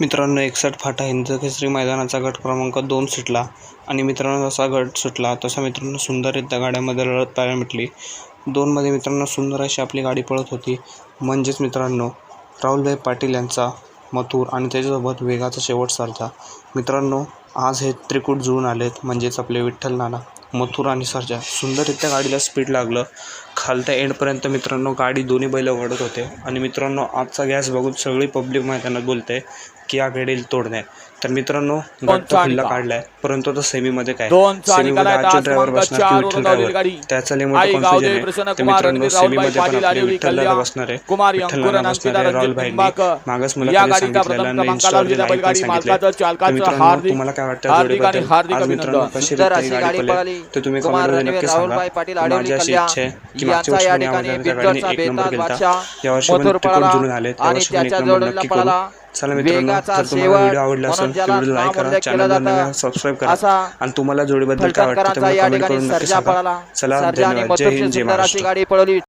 मित्रांनो एकसठ फाटा हिंद केसरी मैदानाचा गट क्रमांक दोन सुटला आणि मित्रांनो जसा गट सुटला तसा मित्रांनो सुंदररित्या गाड्यामध्ये लढत पाहायला मिटली. दोनमध्ये मित्रांनो सुंदर अशी आपली गाडी पळत होती. म्हणजेच मित्रांनो राहुलभाई पाटील यांचा मथुर आणि त्याच्यासोबत वेगाचा शेवट सरजा मित्रांनो आज हे त्रिकूट जुळून आलेत म्हणजेच आपले विठ्ठल नाना मथुर आणि सरजा. सुंदररित्या गाडीला स्पीड लागलं. खालत्या एंडपर्यंत मित्रांनो गाडी दोन्ही बैल ओढत होते. आणि मित्रांनो आजचा गॅस बघून सगळी पब्लिक मैदानात बोलते की या गाडीला तोडणे तर मित्रांनो तर खुल्ला काढलाय. परंतु आता सेमीमध्ये काय? दोन चारी सेमीमध्ये काढायला अर्जुन आज ड्रायव्हर बसणार विठ्ठल ड्रायव्हर गाडी. त्याचा कन्फ्युजन प्रसन्न आहे. तर मित्रांनो सेमीमध्ये पण आपले दादा कल्याण. बसणार आहे. बसणार आहे. दादा राहुल भाईंनी निंबाळकर. मागच मला या खाली गाडीचा सांगितलेलं आणि पण तर मित्रांनो हार्दिक- तुम्हाला काय वाटतं जोडीबद्दल? हार्दिक आज मित्रांनो अभिनंदन. कशी ही गाडी गाडी पळेल पळाली. ते तुम्ही कमेंटमध्ये नक्की सांगा. पाटील आडवली माझी अशी. इच्छा आहे की यांचा या ठिकाणी बिदरचा बेताज बादशाह मथुर पळाला आणि त्याच्या जोडीला पळाला. चला मित्रांनो वेगाचा जर तुम्हाला व्हिडिओ शेवट आवडला असेल म्हणून तर ज्याला व्हिडिओ लाईक करा नामोल्लेख चॅनल केला नवीन जाता. सबस्क्राईब करा. असा आणि तुम्हाला जोडीबद्दल काय वाटतं ते फलटणकरांचा मला या कमेंट ठिकाणी करून नक्की सर्जा सांगा. पळाला. चला धन्यवाद. जय हिंद जय महाराष्ट्र. गाडी पळवली.